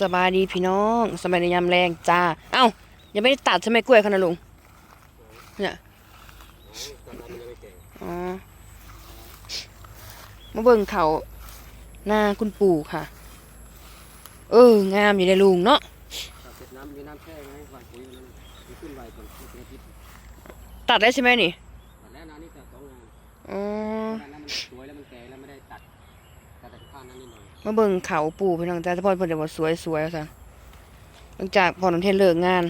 สบายดีพี่น้องสบายในยามแรงจ้า เอ้ายังไม่ได้ตัดใช่ไหมกล้วยเขานะลุงเนี่ยอ๋อมาเบิ่งเขาหน้าคุณปู่ค่ะ เอองามอยู่ในลุงเนาะเสร็จน้ำมีน้ำแช่ไหมหวานปุ๋ยมันมันขึ้นไวก่อนเป็นอาทิตย์ตัดได้ใช่ไหมนี่แต่แล้วนานี่แต่สองงานอ๋อด้านนั้น มันสวยแล้วมันแก่แล้วไม่ได้ตัดตัดแต่ข้างนั้นนิดหน่อยมาเบิ่งเขาปู่พี่น้องจ้าแต่พ่อเพิ่นจะบอกสวยสวยๆซะหลังจากพอน้องเทนเลิกงาน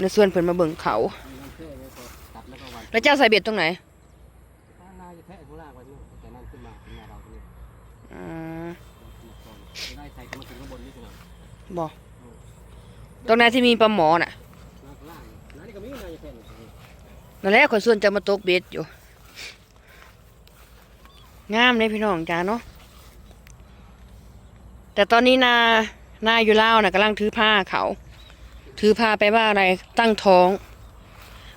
ในส่วนเพิ่นมาเบิ่งเขามีน้ำแช่ไว้พอตัดแล้วก็หวานแล้วเจ้าใส่เบ็ดตรงไหนข้างหน้าจะแทะข้างล่างไว้นู่นแต่นั่นขึ้นมาขึ้นมาเราตรงนี้อืมมาก่อนจะได้ใส่ขึ้นมาถึงข้างบนนิดหน่อยบอกตรงไหนที่มีปลาหมอน่ะมาข้างล่างนั่นนี่ก็มีน่าจะแทะหนึ่งตรงนี้นั่นแหละคนส่วนจะมาตกเบ็ดอยู่ งามเลยพี่น้องจ้าเนาะ แต่ตอนนี้นานาอยู่ลาวน่ะกำลังถือผ้าเขา ถือผ้าไปว่าอะไรตั้งท้อง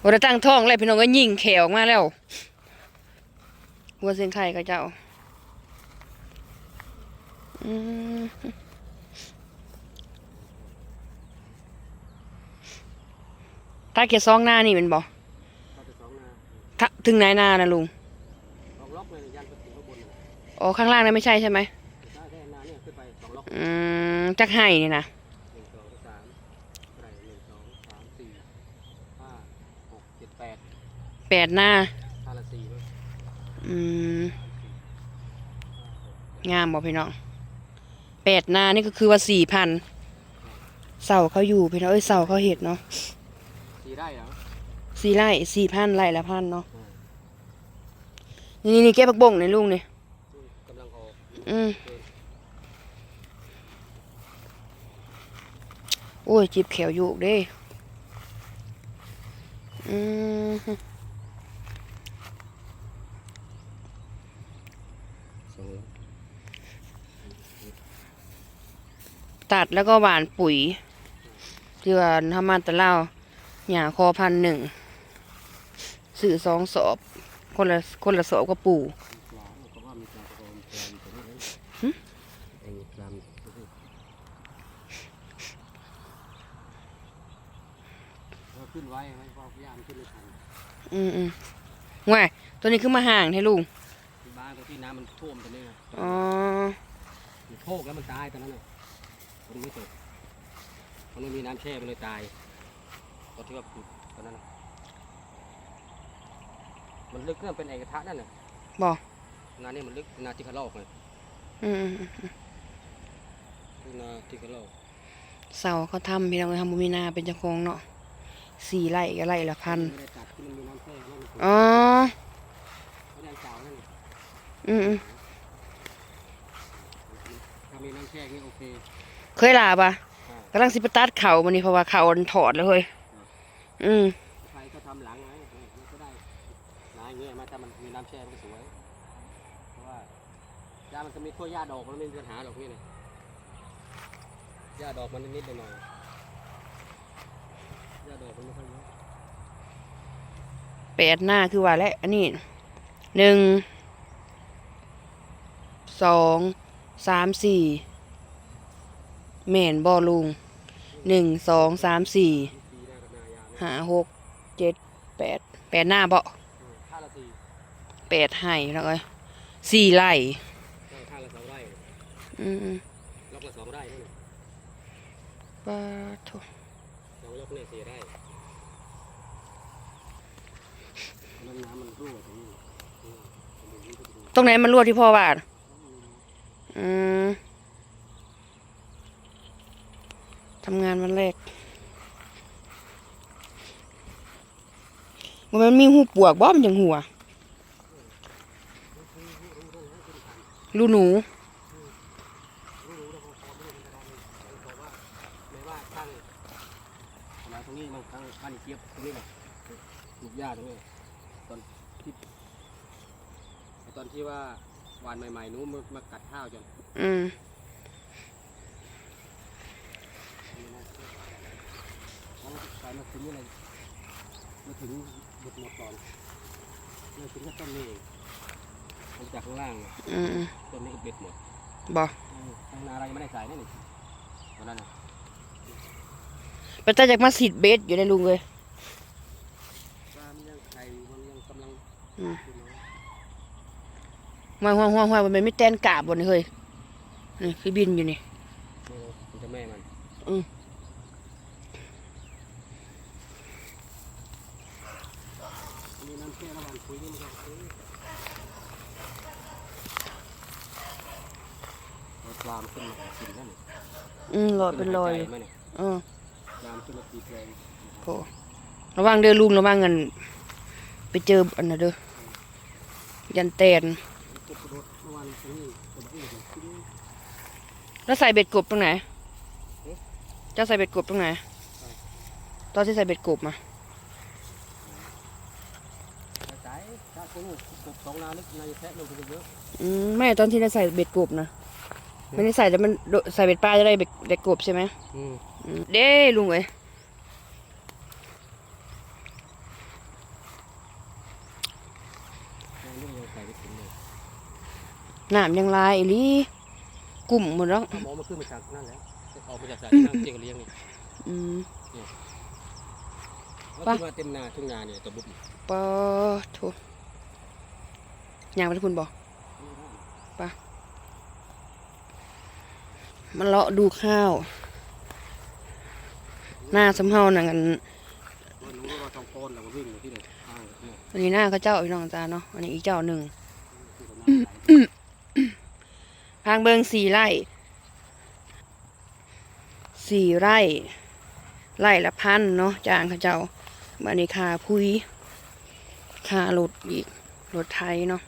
วันตั้งท้องแล้วพี่น้องก็ยิงแขวออกมาแล้วหัวเส้นไข่ก็เจ้าอืมถ้าเกียร์ซองหน้านี่เป็นบ่ก็จะสองนาถ้าถึงไหนนานะลุงสองล็อกเลยยันไปถึงข้างบนน่ะอ๋อข้างล่างนั้นไม่ใช่ใช่ไหม องล็อกอืมจักไห้นี่นะหนึ่งสองสามเท่าไหร่หนึ่งสองสามสี่ห้าหกเจ็ดแปดแปดหน้า ห้าละสี่ด้วยอืม งามบ่พี่น้องแปดหน้านี่ก็คือว่าสี่พันเสาเขาอยู่พี่น้องเอ้ยเสาเขาเห็ดเนาะสี่ไร่เหรอสี่ไร่สี่พันไร่ละพันเนาะอ่านี่นี่เก็บผักบงในลุงนี่กำลังออกอืมเดิน โอ้ยจีบแขวอยู่เด้อืมตัดแล้วก็หวานปุ๋ยเดือนทำมาตะเล่าหย่าคอพันหนึ่งสื่อสองสอบ คนละคนละสอบกับปู่ ปลาก็ว่ามีปลาตะโกนปลาอยู่ตรงนี้ หึ เองปลามีเราขึ้นไว้ไหมเพราะพยายามขึ้นไม่ทัน อืมอืมว่ายตัวนี้คือมาห่างให้ลุงที่บ้านตรงที่น้ำมันท่วมตรงนี้นะอ๋อมันโชกแล้วมันตายตอนนั้นน่ะมันไม่ตกมันไม่มีน้ำแช่มันเลยตายตอนที่ว่าปลูกตอนนั้นน่ะมันลึกเนี่ยเป็นเอกระทะนั่นน่ะบอกนานี่มันลึกนาที่เขาลอกเลยอืมอืมอืมคือนาที่เขาลอกเสาเขาทำพี่น้องทำบุมีนาเป็นเจ้าของเนาะ สี่ไร่ก็ไร่ละพันไม่ได้ตัดที่มันมีน้ำแช่นั่นมันอ๋อไม่ได้เก่านั่นน่ะอืมอืมถ้ามีน้ำแช่นี่โอเคเคยลาปะอ่ากำลังสิไปตัดเขาวันนี้เพราะว่าเขามันถอดแล้วเฮ้ยอืมใครก็ทำหลังไว้เออมันก็ได้นาอย่างเงี้ยมาถ้ามันมีน้ำแช่มันก็สวยเพราะว่าหญ้ามันจะมีทั่วหญ้าดอกมันไม่มีปัญหาหรอกนี่เลยหญ้าดอกมันนิดๆหน่อย แปดหน้าคือว่าแล้วอันนี้หนึ่งสองสามสี่แม่นบอลุงหนึ่งสองสามสี่ปีหน้ากับนายามห้าหกเจ็ดแปดแปดหน้าเบาะข้าละสี่แปดให้แล้วก็สี่ไร่ใช่ข้าละสองไร่อืมล็อกละสองไร่นั่นน่ะปาโถสองล็อกเนี่ยสี่ไร่อันนั้นน้ำมันรั่ว ตรงไหนมันรั่วที่พ่อว่าอืมทำงานวันแรกมันมีหูปวกบ่มันจังหัวลูหนูตรงนี้มันข้างบ้านเจี๊ยบตรงนี้นะลูกหญ้าตรงนี้ อนที่ตอนที่ว่าหวานใหม่ๆนู้นมันมากัดข้าวจนอืมแล้วไปมาถึงนี่เลยมาถึงหมดหมดก่อนมาถึงแค่ต้นนี้เองมันจากข้างล่างอืมอืมต้นนี้ก็เบ็ดหมดบ่อืมข้างหนาเรายังไม่ได้ใส่นี่นี่ตอนนั้นน่ะอไปแต่จากมาสีดเบสอยู่ในลุงเลย ปลามันยังไข่มันยังกำลัง อืม ขึ้นมา มาห้องห้องห้องมันไม่แตนกาบบนเฮ้ยนี่คือบินอยู่นี่เออมันจะแม่มันอืมอันนี้น้ำแช่ระหว่างคุยนี่มันก็เอ้ยเอาปลามนขึ้นมากินนั่นนี่อืมลอยเป็นลอยอยู่ขึ้นมาหาใจไหมนี่เออน้ำขึ้นมาตีแกงโหระวังเด้อลุงระวังกันไปเจออันน่ะเด้อยันแตน มื่อวานตรงนี้ผมพูดถึงที่นี่แล้วใส่เบ็ดกบตรงไหนเอ๊ะเจ้าใส่เบ็ดกบตรงไหน ตอนที่ใส่เบ็ดกบมากระจายถ้าคนกบสองนาลึกนายจะแทะลงไปเยอะอืมไม่ตอนที่เราใส่เบ็ดกบนะไม่ได้ใส่แต่มันโดใส่เบ็ดปลาจะได้เบ็ดเบ็ดกบใช่ไหมอืมอืมเด้ลุงเอ้ย นายนี่ยังใส่ไปถึงเลย น้ำยังลายอีหลีกลุ่มหมดแล้วถ้าหมอมาขึ้นมาจากนั่นแล้วออกมาจากสายน้ำเจียงเลี้ยงนี่อืมแล้วไปขึ้นมาเต็มนาทุ่งนาเนี่ยตัวบุบปอโถยางไปที่คุณบอกมันเลาะดูข้าว หน้าสำเฮาหนังกันวันนู้นเราทองโคนเราก็วิ่งอยู่ที่ไหนข้างเนี่ยอันนี้หน้าเขาเจ้าพี่น้องจาเนาะอันนี้อีกเจ้าหนึ่ง ที่เรานั่งไหล พางเบิงสี่ไร่สี่ไร่ ไร่ละพันเนาะจางเขาเจ้าบันนี้คาพุยคารถอีกรถไทยเนาะ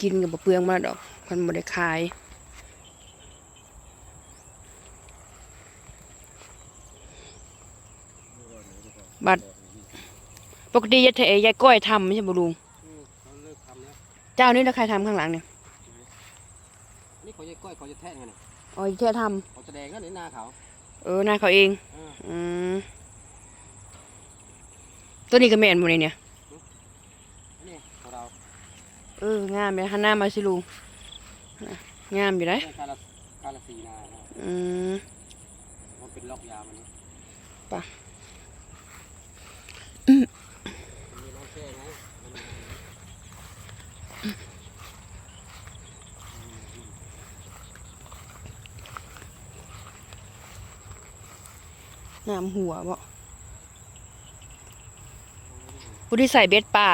กินกับบะเปลืองมาดอกมันบ่ได้ขายบัดปกติยายเทยายก้อยทำไม่ใช่บุลุง ทำแล้วเจ้านี่แล้วใครทำข้างหลังเนี่ยนี่เขาจะก้อยเขาจะแทะไงเนี่ยอ๋อยายเท่ทเขาจะแดงนั่นในนาเขาำเออหน้าเขาเองเอออืมตัวนี้ก็แม่นหมดเลยเนี่ยอันนี้ของเราเอองามเลยหันหน้ามาสิลุงน่ะงามอยู่นะเรื่องการละการละสีนานะอืมมันเป็นล็อกยามันนี่ไปมันมีน้ำแช่ไงมันมี น้ำ หัวบ่ผู้ที่ใส่เบ็ดป่า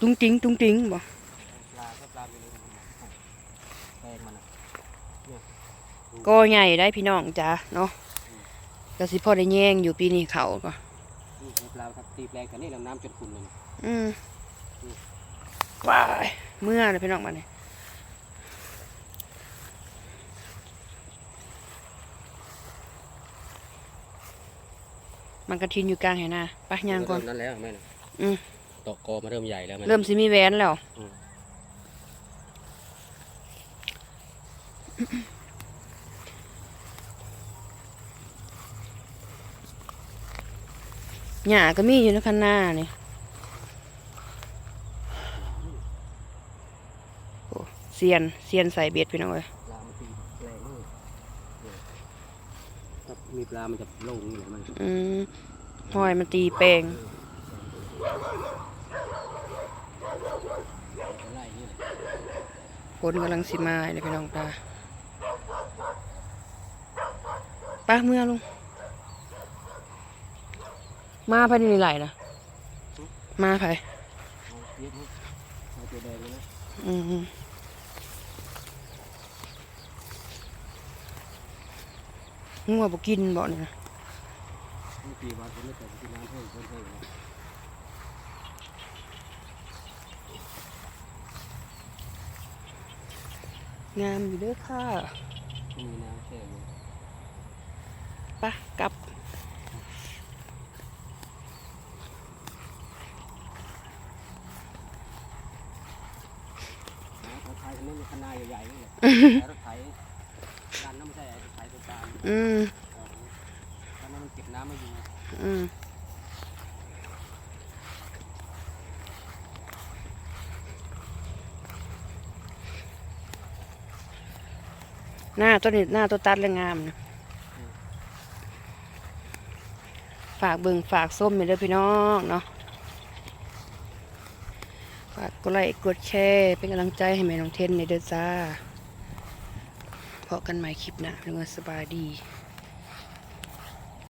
ตุ้งติ้งตุ้งติ้งบ่ปลาก็ปลาอยู่ในแปลงมันอะก็ใหญ่ได้พี่น้องจ้าเนาะก็สิพอได้แย่งอยู่ปีนี้เขาก็นี่ปลาครับตีแปลงกันนี่ลำน้ำจนขุ่นเลยอืม ว้ายเมื่อเลยพี่น้องมาเนี่ยมันกระทินอยู่กลางเห็นนะไปย่างก่อนเริ่มนั่นแล้วแม่น่ะอืมตกกอมาเริ่มใหญ่แล้วแม่เริ่มสิมีแหวนแล้วอืมหญ้าก็มีอยู่ในคันหน้านี่โอ้ เซียนเซียนใส่เบ็ดพี่น้องเอ้ยปลามันตีแรงนี่เนี่ยถ้ามีปลา มันจะโล่งนี่แหละมันอืมหอยมันตีแปลงจะไล่นี่แหละคนกำลังสิมาเลยพี่น้องตาป้าเมื่อลุงมาภายในนี่ไหลนะมาภายเอาเย็บนี่เอาตัวแดงเลยนะ อืม งัวบกินบ่เนี่ยนะนี่ปีวาคนไม่แต่กินน้ำเพิ่มเพิ่มเพิ่มนะงามอยู่เด้อค่ะมีน้ำแช่อยู่ไป้ากับรถไถคันนี้มีคันนาใหญ่ๆนี่แหละแต่รถไถดั อืม ตอนนั้นมันเก็บน้ำไม่อยู่อืม หน้าตัวนี้หน้าตัวตัดเลยงามนะฝากเบิงฝากส้มอยู่เด้อพี่น้องเนาะ ฝากกดไลค์กดแชร์เป็นกำลังใจให้แม่น้องเทนในเดือจ้า พาะกันใหม่คลิปหน้าเรื่องสบายดี